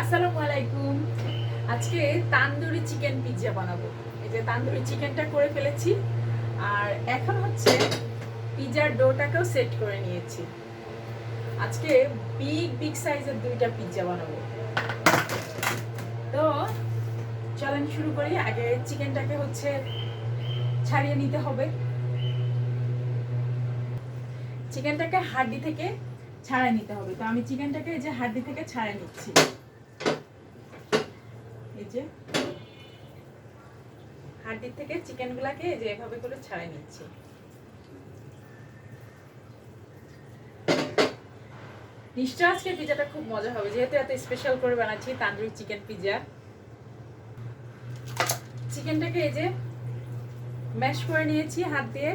আসসালামু আলাইকুম। আজকে তান্দুরি চিকেন পিৎজা বানাবো। এই যে তান্দুরি চিকেনটা করে ফেলেছি। আর এখন হচ্ছে পিৎজার ডোটাকেও সেট করে নিয়েছি। আজকে বিগ বিগ সাইজের দুইটা পিৎজা বানাবো। তো চলেন শুরু করি। আগে চিকেনটাকে হচ্ছে ছাড়িয়ে নিতে হবে। চিকেনটাকে হাড্ডি থেকে ছাড়া নিতে হবে। তো আমি চিকেনটাকে যে হাড্ডি থেকে ছাড়া নিচ্ছি। এই যে হাড্ডি থেকে চিকেনগুলাকে যে এভাবে করে ছাড়াই নিচ্ছি। নিশ্চয় আজকে পিজাটা খুব মজা হবে, যেহেতু এত স্পেশাল করে বানাচ্ছি তান্দুরি চিকেন পিজা। চিকেনটাকে এই যে ম্যাশ করে নিয়েছি হাত দিয়ে,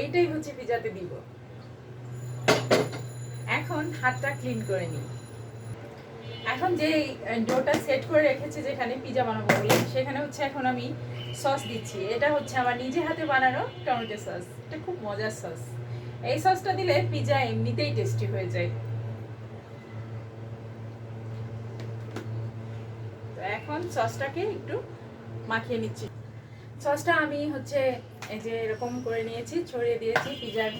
এইটাই হচ্ছে পিজাতে দিব। এখন হাতটা ক্লিন করে নিই। এখন যে ডোটা সেট করে রেখেছি যেখানে পিজা বানাবো বলে সেখানে হচ্ছে এখন আমি সস দিচ্ছি। এটা হচ্ছে আমার নিজে হাতে বানানো টমেটো সস এটা খুব মজার সস এই সসটা দিলে পিজা এমনিতেই টেস্টি হয়ে যায়। তো এখন সসটাকে একটু মাখিয়ে নিচ্ছি। সসটা আমি হচ্ছে এই যে এরকম করে নিয়েছি, ছড়িয়ে দিয়েছি পিজার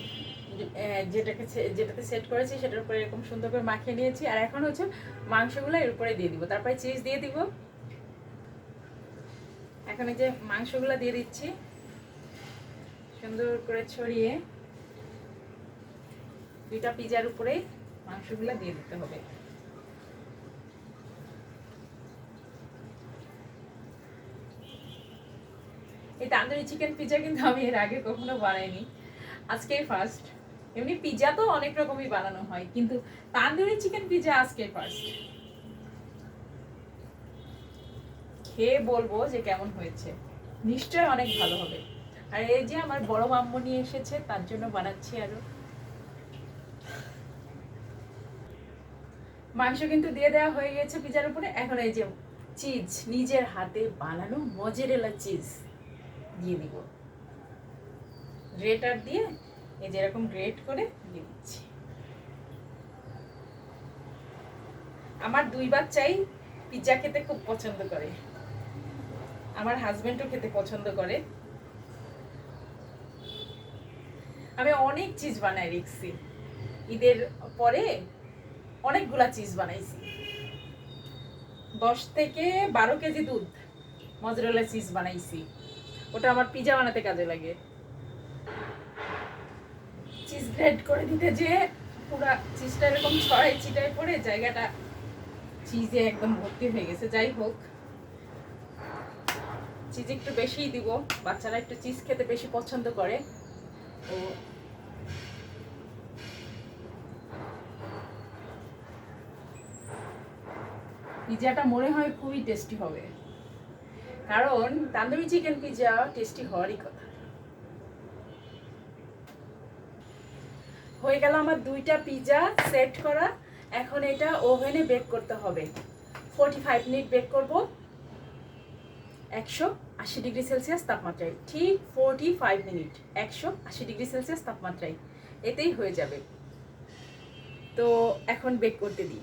যেটাকে যেটাতে সেট করেছি সেটার উপরে এরকম সুন্দর করে মাখিয়ে নিয়েছি। আর এখন হচ্ছে মাংসগুলো এর উপরে দিয়ে দিব। তারপরে চিজ দিয়ে দিব। এখন এই যে মাংসগুলো দিয়ে দিচ্ছি। সুন্দর করে ছড়িয়ে দুইটা পিজার উপরে মাংসগুলো দিয়ে দিতে হবে। এই তান্দুরি চিকেন পিজা কিন্তু আমি এর আগে কখনো বানাইনি। আজকেই ফার্স্ট এমনি পিজা তো অনেক রকমই বানানো হয়, কিন্তু তান্দুরি চিকেন পিজা আজকে ফার্স্ট খেয়ে বলব যে কেমন হয়েছে। নিশ্চয় অনেক ভালো হবে। আর এই যে আমার বড় মাম্মু নিয়ে এসেছে, তার জন্য বানাচ্ছি আরও। মাংস কিন্তু দিয়ে দেওয়া হয়ে গেছে পিজার উপরে। এখন এই যে চিজ নিজের হাতে বানানো মজেরেলা চিজ দিয়ে দিব। গ্রেটার দিয়ে এই যে এরকম গ্রেট করে দিয়ে দিচ্ছি। আমার দুই বাচ্চাই পিৎজা খেতে খুব পছন্দ করে। আমার হাজবেন্ডও খেতে পছন্দ করে। আমি অনেক চিজ বানাই রেখছি ঈদের পরে অনেকগুলা চিজ বানাইছি। দশ থেকে বারো কেজি দুধ মজরেলা চিজ বানাইছি। ওটা আমার পিজা বানাতে কাজে লাগে। চিজ গ্রেড করে দিতে যে পুরা চিজটা এরকম ছড়াই ছিটাই পড়ে, জায়গাটা চিজে একদম ভর্তি হয়ে গেছে। যাই হোক, চিজ একটু বেশিই দিব। বাচ্চারা একটু চিজ খেতে বেশি পছন্দ করে। ও পিজাটা মনে হয় খুবই টেস্টি হবে। কারণ তান্দুরি চিকেন পিজা টেস্টি হওয়ারই কথা। হয়ে গেল আমার দুইটা পিজা সেট করা। এখন এটা ওভেনে বেক করতে হবে। ফোর্টি ফাইভ মিনিট বেক করব। একশো আশি ডিগ্রি সেলসিয়াস তাপমাত্রায়। ঠিক ফোর্টি ফাইভ মিনিট একশো আশি ডিগ্রি সেলসিয়াস তাপমাত্রায়। এতেই হয়ে যাবে। তো এখন বেক করতে দিই।